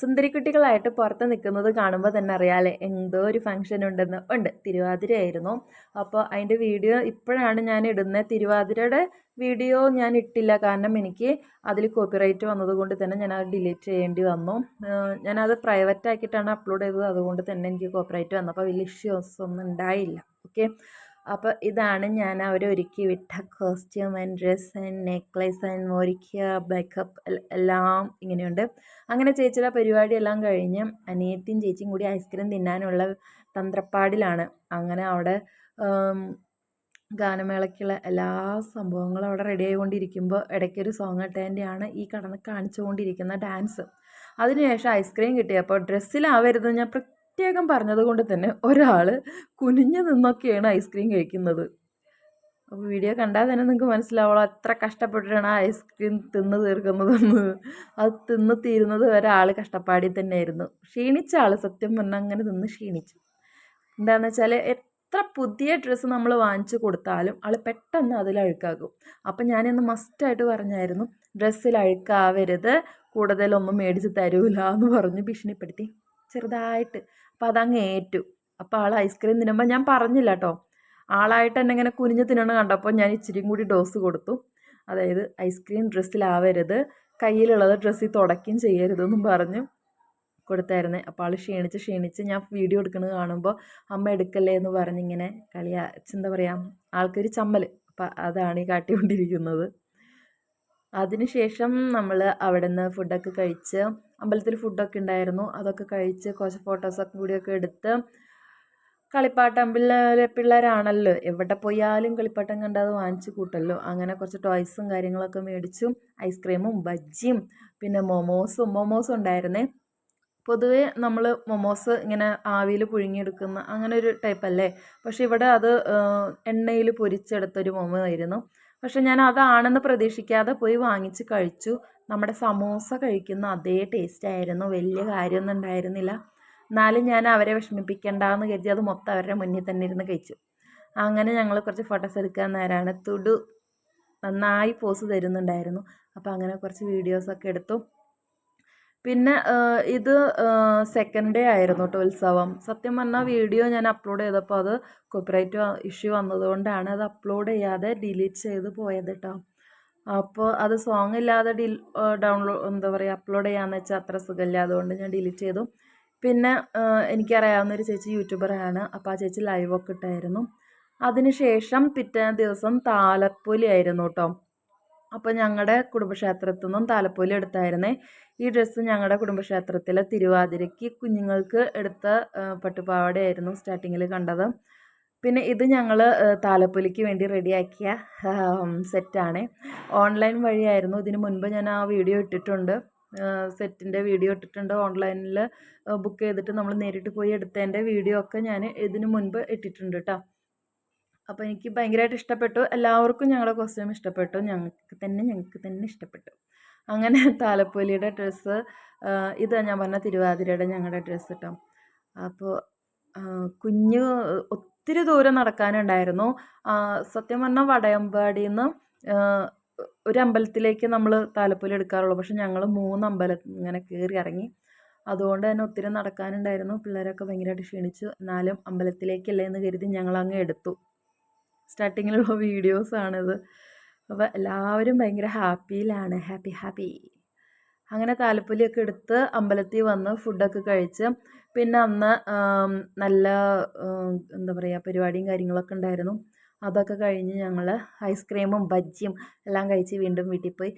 സുന്ദരിക്കുട്ടികളായിട്ട് പുറത്ത് നിൽക്കുന്നത് കാണുമ്പോൾ തന്നെ അറിയാമല്ലേ എന്തോ ഒരു ഫംഗ്ഷൻ ഉണ്ടെന്ന്. ഉണ്ട് തിരുവാതിരയായിരുന്നു അപ്പോൾ അതിന്റെ വീഡിയോ ഇപ്പോഴാണ് ഞാൻ ഇടുന്നത്. തിരുവാതിരയുടെ വീഡിയോ ഞാൻ ഇട്ടില്ല. കാരണം എനിക്ക് അതിൽ കോപ്പിറൈറ്റ് വന്നതുകൊണ്ട് തന്നെ ഞാൻ അത് ഡിലീറ്റ് ചെയ്യേണ്ടി വന്നു. ഞാനത് പ്രൈവറ്റ് ആക്കിയിട്ടാണ് അപ്ലോഡ് ചെയ്തത്. അതുകൊണ്ട് തന്നെ എനിക്ക് കോപ്പിറൈറ്റ് വന്നപ്പോൾ വലിയ ഇഷ്യൂസ് ഒന്നും ഉണ്ടായില്ല. ഓക്കെ അപ്പോൾ ഇതാണ് ഞാൻ അവർ ഒരുക്കി വിട്ട costume and dress and necklace and മോരിക്കുക back up എല്ലാം ഇങ്ങനെയുണ്ട്. അങ്ങനെ ചേച്ചിയുടെ പരിപാടിയെല്ലാം കഴിഞ്ഞ് അനിയത്തിയും ചേച്ചിയും കൂടി ഐസ്ക്രീം തിന്നാനുള്ള തന്ത്രപ്പാടിലാണ്. അങ്ങനെ അവിടെ ഗാനമേളയ്ക്കുള്ള എല്ലാ സംഭവങ്ങളും അവിടെ റെഡി ആയിക്കൊണ്ടിരിക്കുമ്പോൾ ഇടയ്ക്കൊരു സോങ് ഇട്ടതിന്റെയാണ് ഈ കടന്ന് കാണിച്ചുകൊണ്ടിരിക്കുന്ന ഡാൻസ് അതിനുശേഷം ഐസ്ക്രീം കിട്ടിയപ്പോൾ ഡ്രസ്സിലാവരുത് ഞാൻ പ്രത്യേകം പറഞ്ഞതുകൊണ്ട് തന്നെ ഒരാൾ കുനിഞ്ഞു നിന്നൊക്കെയാണ് ഐസ്ക്രീം കഴിക്കുന്നത്. അപ്പോൾ വീഡിയോ കണ്ടാൽ തന്നെ നിങ്ങൾക്ക് മനസ്സിലാവുള്ളൂ എത്ര കഷ്ടപ്പെട്ടിട്ടാണ് ആ ഐസ്ക്രീം തിന്ന് തീർക്കുന്നതെന്ന്. അത് തിന്ന് തീരുന്നത് വരെ ആൾ കഷ്ടപ്പാടി തന്നെയായിരുന്നു. ക്ഷീണിച്ച ആൾ സത്യം പറഞ്ഞാൽ അങ്ങനെ തിന്ന് ക്ഷീണിച്ചു. എന്താണെന്ന് വെച്ചാൽ എത്ര പുതിയ ഡ്രസ്സ് നമ്മൾ വാങ്ങിച്ചു കൊടുത്താലും ആൾ പെട്ടെന്ന് അതിൽ അഴുക്കാകും. അപ്പം ഞാനിന്ന് മസ്റ്റായിട്ട് പറഞ്ഞായിരുന്നു ഡ്രസ്സിൽ അഴുക്കാവരുത് കൂടുതലൊന്നും മേടിച്ച് തരൂല എന്ന് പറഞ്ഞ് ഭീഷണിപ്പെടുത്തി. ചെറുതായിട്ട്. അപ്പോൾ അതങ്ങ് ഏറ്റു. അപ്പോൾ ആൾ ഐസ്ക്രീം തിന്നുമ്പോൾ ഞാൻ പറഞ്ഞില്ല കേട്ടോ ആളായിട്ട് എന്നെ ഇങ്ങനെ കുനിഞ്ഞ് തിന്നണം കണ്ടപ്പോൾ ഞാൻ ഇച്ചിരിയും കൂടി ഡോസ് കൊടുത്തു. അതായത് ഐസ്ക്രീം ഡ്രസ്സിലാവരുത് കയ്യിലുള്ളത് ഡ്രസ്സിൽ തുടക്കുകയും ചെയ്യരുതെന്നും പറഞ്ഞു കൊടുത്തായിരുന്നേ. അപ്പോൾ ആൾ ക്ഷീണിച്ച് ക്ഷീണിച്ച് ഞാൻ വീഡിയോ എടുക്കുന്നത് കാണുമ്പോൾ അമ്മ എടുക്കല്ലേ എന്ന് പറഞ്ഞിങ്ങനെ കളിയാ എന്താ പറയുക ആൾക്കൊരു ചമ്മൽ അപ്പം അതാണ് ഈ കാട്ടിക്കൊണ്ടിരിക്കുന്നത്. അതിനുശേഷം നമ്മൾ അവിടെ നിന്ന് ഫുഡൊക്കെ കഴിച്ച് അമ്പലത്തിൽ ഫുഡൊക്കെ ഉണ്ടായിരുന്നു. അതൊക്കെ കഴിച്ച് കുറച്ച് ഫോട്ടോസൊക്കെ കൂടിയൊക്കെ എടുത്ത് കളിപ്പാട്ടം പിള്ളേർ പിള്ളേരാണല്ലോ. എവിടെ പോയാലും കളിപ്പാട്ടം കണ്ടത് വാങ്ങിച്ച് കൂട്ടല്ലോ. അങ്ങനെ കുറച്ച് ടോയ്സും കാര്യങ്ങളൊക്കെ മേടിച്ചു. ഐസ്ക്രീമും ബജ്ജിയും പിന്നെ മൊമോസും മൊമോസും ഉണ്ടായിരുന്നേ. പൊതുവേ നമ്മൾ മൊമോസ് ഇങ്ങനെ ആവിയിൽ പുഴുങ്ങിയെടുക്കുന്ന അങ്ങനെ ഒരു ടൈപ്പ് അല്ലേ പക്ഷേ ഇവിടെ അത് എണ്ണയിൽ പൊരിച്ചെടുത്തൊരു മൊമോ ആയിരുന്നു പക്ഷേ ഞാൻ അതാണെന്ന് പ്രതീക്ഷിക്കാതെ പോയി വാങ്ങിച്ച് കഴിച്ചു. നമ്മുടെ സമോസ കഴിക്കുന്ന അതേ ടേസ്റ്റ് ആയിരുന്നു വലിയ കാര്യമൊന്നും ഉണ്ടായിരുന്നില്ല. എന്നാലും ഞാൻ അവരെ വിഷമിപ്പിക്കണ്ടെന്ന് കരുതി അത് മൊത്തം അവരുടെ മുന്നിൽ തന്നെ ഇരുന്ന് കഴിച്ചു. അങ്ങനെ ഞങ്ങൾ കുറച്ച് ഫോട്ടോസ് എടുക്കാൻ നേരമാണ് തുടു നന്നായി പോസ് തരുന്നുണ്ടായിരുന്നു. അപ്പോൾ അങ്ങനെ കുറച്ച് വീഡിയോസൊക്കെ എടുത്തു. പിന്നെ ഇത് സെക്കൻഡ് ഡേ ആയിരുന്നു കേട്ടോ ഉത്സവം. സത്യം പറഞ്ഞാൽ വീഡിയോ ഞാൻ അപ്ലോഡ് ചെയ്തപ്പോൾ അത് കോപ്പിറൈറ്റ് ഇഷ്യൂ വന്നതുകൊണ്ടാണ് അത് അപ്ലോഡ് ചെയ്യാതെ ഡിലീറ്റ് ചെയ്ത് പോയത് കേട്ടോ അപ്പോൾ അത് സോങ് ഇല്ലാതെ ഡി ഡൗൺലോഡ് എന്താ പറയുക അപ്ലോഡ് ചെയ്യാമെന്ന് വെച്ചാൽ അത്ര സുഖമില്ല. അതുകൊണ്ട് ഞാൻ ഡിലീറ്റ് ചെയ്തു. പിന്നെ എനിക്കറിയാവുന്ന ഒരു ചേച്ചി യൂട്യൂബറാണ് അപ്പോൾ ആ ചേച്ചി ലൈവൊക്കെ ഇട്ടായിരുന്നു. അതിനുശേഷം പിറ്റേ ദിവസം താലപ്പൊലി ആയിരുന്നു കേട്ടോ അപ്പോൾ ഞങ്ങളുടെ കുടുംബക്ഷേത്രത്തിൽ നിന്നും താലപ്പൊലി എടുത്തായിരുന്നേ. ഈ ഡ്രസ്സ് ഞങ്ങളുടെ കുടുംബക്ഷേത്രത്തിലെ തിരുവാതിരയ്ക്ക് കുഞ്ഞുങ്ങൾക്ക് എടുത്ത പട്ടുപാവാടയായിരുന്നു സ്റ്റാർട്ടിങ്ങിൽ കണ്ടത്. പിന്നെ ഇത് ഞങ്ങൾ താലപ്പൊലിക്ക് വേണ്ടി റെഡിയാക്കിയ സെറ്റാണ് ഓൺലൈൻ വഴിയായിരുന്നു. ഇതിന് മുൻപ് ഞാൻ ആ വീഡിയോ ഇട്ടിട്ടുണ്ട്. സെറ്റിന്റെ വീഡിയോ ഇട്ടിട്ടുണ്ട്. ഓൺലൈനിൽ ബുക്ക് ചെയ്തിട്ട് നമ്മൾ നേരിട്ട് പോയി എടുത്തതിന്റെ വീഡിയോ ഒക്കെ ഞാൻ ഇതിന് മുൻപ് ഇട്ടിട്ടുണ്ട് കേട്ടോ അപ്പോൾ എനിക്ക് ഭയങ്കരമായിട്ട് ഇഷ്ടപ്പെട്ടു. എല്ലാവർക്കും ഞങ്ങളുടെ കോസ്റ്റ്യൂം ഇഷ്ടപ്പെട്ടു. ഞങ്ങൾക്ക് തന്നെ ഞങ്ങൾക്ക് തന്നെ ഇഷ്ടപ്പെട്ടു. അങ്ങനെ താലപ്പൊലിയുടെ ഡ്രസ്സ് ഇത് ഞാൻ പറഞ്ഞ തിരുവാതിരയുടെ ഞങ്ങളുടെ ഡ്രസ്സ് കേട്ടോ അപ്പോൾ കുഞ്ഞ് ഒത്തിരി ദൂരം നടക്കാനുണ്ടായിരുന്നു. സത്യം പറഞ്ഞാൽ വടയമ്പാടിയിൽ നിന്ന് ഒരു അമ്പലത്തിലേക്ക് നമ്മൾ താലപ്പൊലി എടുക്കാറുള്ളൂ. പക്ഷെ ഞങ്ങൾ മൂന്ന് അമ്പലം ഇങ്ങനെ കയറി ഇറങ്ങി. അതുകൊണ്ട് തന്നെ ഒത്തിരി നടക്കാനുണ്ടായിരുന്നു. പിള്ളേരൊക്കെ ഭയങ്കരമായിട്ട് ക്ഷീണിച്ചു. എന്നാലും അമ്പലത്തിലേക്കല്ലേ എന്ന് കരുതി ഞങ്ങൾ ഞങ്ങളങ്ങ് എടുത്തു. സ്റ്റാർട്ടിങ്ങിലുള്ള വീഡിയോസാണിത്. അപ്പോൾ എല്ലാവരും ഭയങ്കര ഹാപ്പിയിലാണ്. Happy happy. അങ്ങനെ താലപ്പൊലിയൊക്കെ എടുത്ത് അമ്പലത്തിൽ വന്ന് ഫുഡൊക്കെ കഴിച്ച് പിന്നെ അന്ന് നല്ല എന്താ പറയുക പരിപാടിയും കാര്യങ്ങളൊക്കെ ഉണ്ടായിരുന്നു. അതൊക്കെ കഴിഞ്ഞ് ഞങ്ങൾ ഐസ്ക്രീമും ബജ്ജിയും എല്ലാം കഴിച്ച് വീണ്ടും വീട്ടിൽ പോയി.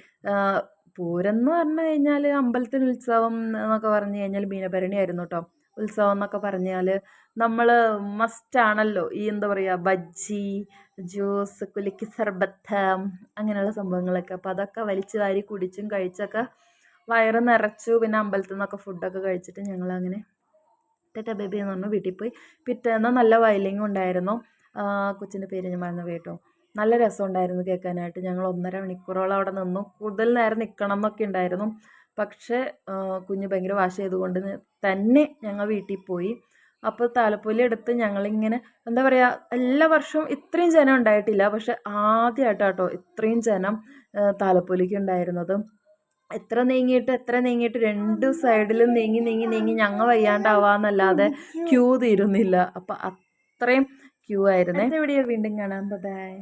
പൂരം എന്ന് പറഞ്ഞു കഴിഞ്ഞാൽ അമ്പലത്തിൽ ഉത്സവം എന്നൊക്കെ പറഞ്ഞു കഴിഞ്ഞാൽ മീനഭരണി ആയിരുന്നു കേട്ടോ ഉത്സവം എന്നൊക്കെ പറഞ്ഞാൽ നമ്മൾ മസ്റ്റാണല്ലോ ഈ എന്താ പറയുക ബജ്ജി ജ്യൂസ് കുലുക്കി സർബത്ത് അങ്ങനെയുള്ള സംഭവങ്ങളൊക്കെ. അപ്പോൾ അതൊക്കെ വലിച്ചു വാരി കുടിച്ചും കഴിച്ചൊക്കെ വയറ് നിറച്ചു പിന്നെ അമ്പലത്തിൽ നിന്നൊക്കെ ഫുഡൊക്കെ കഴിച്ചിട്ട് ഞങ്ങളങ്ങനെ ടെറ്റ ബേബി എന്ന് പറഞ്ഞു വീട്ടിൽ പോയി. പിറ്റേന്ന് നല്ല വയലിംഗ് ഉണ്ടായിരുന്നു. കൊച്ചിന്റെ പേര് ഞാൻ മറന്നു കേട്ടോ. നല്ല രസമുണ്ടായിരുന്നു കേൾക്കാനായിട്ട്. ഞങ്ങൾ ഒന്നര മണിക്കൂറോളം അവിടെ നിന്നു. കൂടുതൽ നേരം നിൽക്കണം എന്നൊക്കെ ഉണ്ടായിരുന്നു. പക്ഷേ കുഞ്ഞ് ഭയങ്കര വാശി ആയതുകൊണ്ട് തന്നെ ഞങ്ങൾ വീട്ടിൽ പോയി. അപ്പോൾ താലപ്പൊലി എടുത്ത് ഞങ്ങളിങ്ങനെ എന്താ പറയുക എല്ലാ വർഷവും ഇത്രയും ജനം ഉണ്ടായിട്ടില്ല. പക്ഷെ ആദ്യമായിട്ടാട്ടോ ഇത്രയും ജനം താലപ്പൊലിക്ക് ഉണ്ടായിരുന്നത്. എത്ര നീങ്ങിയിട്ട് എത്ര നീങ്ങിയിട്ട് രണ്ട് സൈഡിലും നീങ്ങി നീങ്ങി നീങ്ങി ഞങ്ങൾ വയ്യാണ്ടാവാന്നല്ലാതെ ക്യൂ തീരുന്നില്ല. അപ്പം അത്രയും ക്യൂ ആയിരുന്നേ. വീഡിയോ വീണ്ടും കാണാം. ബൈ